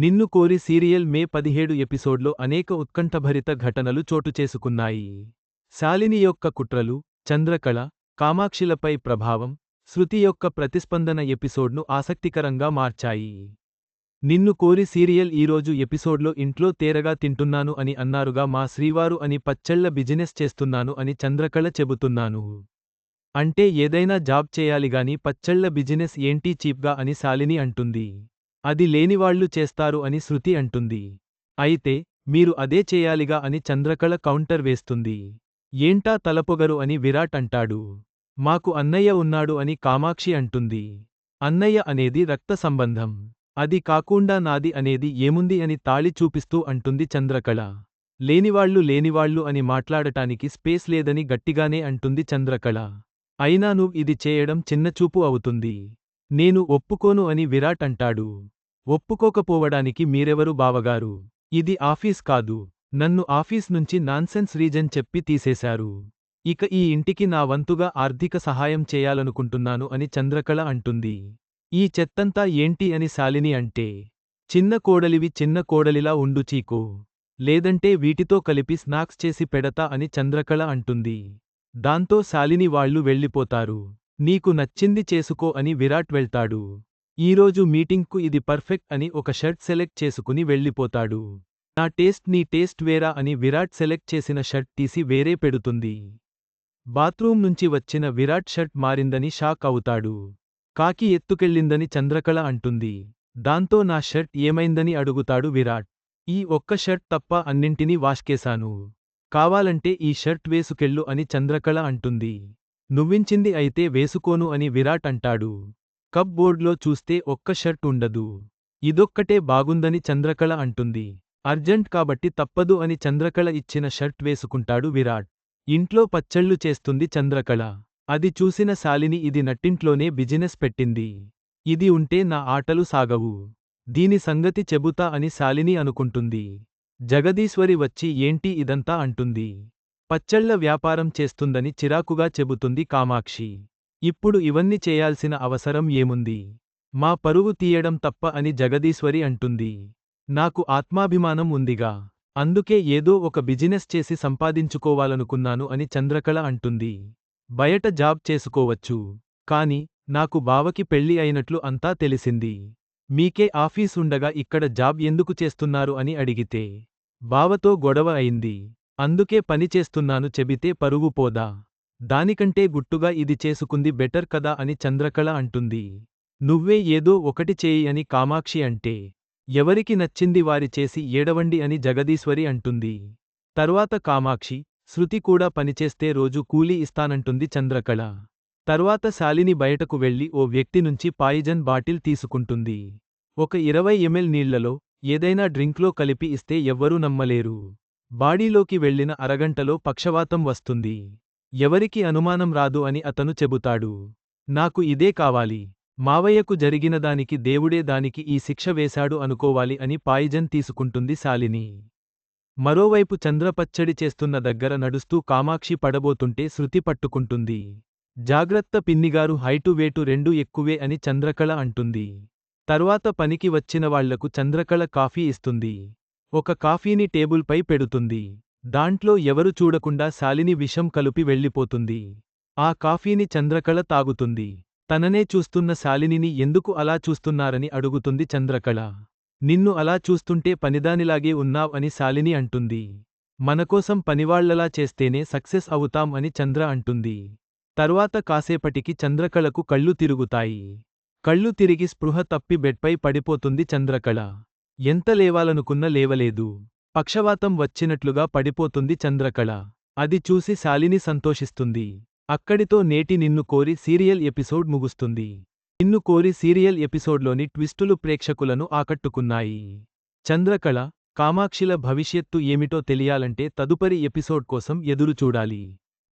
నిన్ను కోరి సీరియల్ మే పదిహేడు ఎపిసోడ్లో అనేక ఉత్కంఠభరిత ఘటనలు చోటుచేసుకున్నాయి శాలిని యొక్క కుట్రలు చంద్రకళ కామాక్షిలపై ప్రభావం శృతి యొక్క ప్రతిస్పందన ఎపిసోడ్ను ఆసక్తికరంగా మార్చాయి. నిన్ను కోరి సీరియల్ ఈరోజు ఎపిసోడ్లో ఇంట్లో తేరగా తింటున్నాను అని అన్నారుగా మా శ్రీవారు అని పచ్చళ్ళ బిజినెస్ చేస్తున్నాను అని చంద్రకళ చెబుతున్నాను. అంటే ఏదైనా జాబ్ చేయాలిగాని పచ్చళ్ళ బిజినెస్ ఏంటి చీప్గా అని శాలిని అంటుంది. అది లేనివాళ్ళు చేస్తారు అని శృతి అంటుంది. అయితే మీరు అదే చేయాలిగా అని చంద్రకళ కౌంటర్ వేస్తుంది. ఏంటా తలపొగరు అని విరాట్ అంటాడు. మాకు అన్నయ్య ఉన్నాడు అని కామాక్షి అంటుంది. అన్నయ్య అనేది రక్త సంబంధం. అది కాకుండా నాది అనేది ఏముంది అని తాళి చూపిస్తూ అంటుంది చంద్రకళ. లేనివాళ్ళు లేనివాళ్ళు అని మాట్లాడటానికి స్పేస్ లేదని గట్టిగానే అంటుంది చంద్రకళ. అయినా నువ్వు ఇది చేయడం చిన్నచూపు అవుతుంది. నేను ఒప్పుకోను అని విరాట్ అంటాడు. ఒప్పుకోకపోవడానికి మీరెవరు బావగారు? ఇది ఆఫీస్ కాదు. నన్ను ఆఫీస్ నుంచి నాన్సెన్స్ రీజన్ చెప్పి తీసేశారు. ఇక ఈ ఇంటికి నా వంతుగా ఆర్థిక సహాయం చేయాలనుకుంటున్నాను అని చంద్రకళ అంటుంది. ఈ చెత్తంతా ఏంటి అని శాలిని అంటే చిన్న కోడలివి చిన్న కోడలిలా ఉండు చీకో. లేదంటే వీటితో కలిపి స్నాక్స్ చేసి పెడతా అని చంద్రకళ అంటుంది. దాంతో శాలిని వాళ్ళు వెళ్ళిపోతారు. నీకు నచ్చింది చేసుకో అని విరాట్ వెళ్తాడు. ఈరోజు మీటింగ్కు ఇది పర్ఫెక్ట్ అని ఒక షర్ట్ సెలెక్ట్ చేసుకుని వెళ్ళిపోతాడు. నా టేస్ట్ నీ టేస్ట్ వేరా అని విరాట్ సెలెక్ట్ చేసిన షర్ట్ తీసి వేరే పెడుతుంది. బాత్రూం నుంచి వచ్చిన విరాట్ షర్ట్ మారిందని షాక్ అవుతాడు. కాకి ఎత్తుకెళ్ళిందని చంద్రకళ అంటుంది. దాంతో నా షర్ట్ ఏమైందని అడుగుతాడు విరాట్. ఈ ఒక్క షర్ట్ తప్ప అన్నింటినీ వాష్కేశాను. కావాలంటే ఈ షర్ట్ వేసుకెళ్ళు అని చంద్రకళ అంటుంది. నువ్వించింది అయితే వేసుకోను అని విరాట్ అంటాడు. కప్ బోర్డ్లో చూస్తే ఒక్క షర్ట్ ఉండదు. ఇదొక్కటే బాగుందని చంద్రకళ అంటుంది. అర్జెంట్ కాబట్టి తప్పదు అని చంద్రకళ ఇచ్చిన షర్ట్ వేసుకుంటాడు విరాట్. ఇంట్లో పచ్చళ్ళు చేస్తుంది చంద్రకళ. అది చూసిన శాలిని ఇది నట్టింట్లోనే బిజినెస్ పెట్టింది. ఇది ఉంటే నా ఆటలు సాగవు. దీని సంగతి చెబుతా అని శాలిని అనుకుంటుంది. జగదీశ్వరి వచ్చి ఏంటి ఇదంతా అంటుంది. పచ్చళ్ళ వ్యాపారం చేస్తుందని చిరాకుగా చెబుతుంది కామాక్షి. ఇప్పుడు ఇవన్నీ చేయాల్సిన అవసరం ఏముంది? మా పరువు తీయడం తప్ప అని జగదీశ్వరి అంటుంది. నాకు ఆత్మాభిమానం ఉందిగా. అందుకే ఏదో ఒక బిజినెస్ చేసి సంపాదించుకోవాలనుకున్నాను అని చంద్రకళ అంటుంది. బయట జాబ్ చేసుకోవచ్చు. కాని నాకు బావకి పెళ్ళి అయినట్లు అంతా తెలిసింది. మీకే ఆఫీసుండగా ఇక్కడ జాబ్ ఎందుకు చేస్తున్నారు అని అడిగితే బావతో గొడవ అయింది. అందుకే పని చేస్తున్నాను చెబితే పరువు పోదా. దానికంటే గుట్టుగా ఇది చేసుకుంది బెటర్ కదా అని చంద్రకళ అంటుంది. నువ్వే ఏదో ఒకటి చేయి అని కామాక్షి అంటే. ఎవరికి నచ్చింది వారి చేసి ఏడవండి అని జగదీశ్వరి అంటుంది. తర్వాత కామాక్షి శృతి కూడా పనిచేస్తే రోజు కూలీ ఇస్తానంటుంది చంద్రకళ. తర్వాత శాలిని బయటకు వెళ్ళి ఓ వ్యక్తి నుంచి పాయిజన్ బాటిల్ తీసుకుంటుంది. ఒక ఇరవై ఎంఎల్ నీళ్ళలో ఏదైనా డ్రింక్లో కలిపి ఇస్తే ఎవ్వరూ నమ్మలేరు. బాడీలోకి వెళ్ళిన అరగంటలో పక్షవాతం వస్తుంది. ఎవరికి అనుమానం రాదు అని అతను చెబుతాడు. నాకు ఇదే కావాలి. మావయ్యకు జరిగినదానికి దేవుడే దానికి ఈ శిక్ష వేశాడు అనుకోవాలి అని పాయిజన్ తీసుకుంటుంది శాలిని. మరోవైపు చంద్రపచ్చడి చేస్తున్న దగ్గర నడుస్తూ కామాక్షి పడబోతుంటే శృతి పట్టుకుంటుంది. జాగ్రత్త పిన్నిగారు హైటు వేటు రెండు ఎక్కువే అని చంద్రకళ అంటుంది. తర్వాత పనికి వచ్చిన వాళ్ళకు చంద్రకళ కాఫీ ఇస్తుంది. ఒక కాఫీని టేబుల్పై పెడుతుంది. దాంట్లో ఎవరు చూడకుండా శాలిని విషం కలుపి వెళ్ళిపోతుంది. ఆ కాఫీని చంద్రకళ తాగుతుంది. తననే చూస్తున్న శాలినిని ఎందుకు అలా చూస్తున్నారని అడుగుతుంది చంద్రకళ. నిన్ను అలా చూస్తుంటే పనిదానిలాగే ఉన్నావ్ అని శాలిని అంటుంది. మనకోసం పనివాళ్ళలా చేస్తేనే సక్సెస్ అవుతాం అని చంద్ర అంటుంది. తర్వాత కాసేపటికి చంద్రకళకు కళ్ళు తిరుగుతాయి. కళ్ళు తిరిగి స్పృహ తప్పి బెడ్పై పడిపోతుంది చంద్రకళ. ఎంత లేవాలనుకున్న లేవలేదు. పక్షవాతం వచ్చినట్లుగా పడిపోతుంది చంద్రకళ. అది చూసి శాలిని సంతోషిస్తుంది. అక్కడితో నేటి నిన్ను కోరి సీరియల్ ఎపిసోడ్ ముగుస్తుంది. నిన్ను కోరి సీరియల్ ఎపిసోడ్లోని ట్విస్టులు ప్రేక్షకులను ఆకట్టుకున్నాయి. చంద్రకళ కామాక్షిల భవిష్యత్తు ఏమిటో తెలియాలంటే తదుపరి ఎపిసోడ్ కోసం ఎదురుచూడాలి.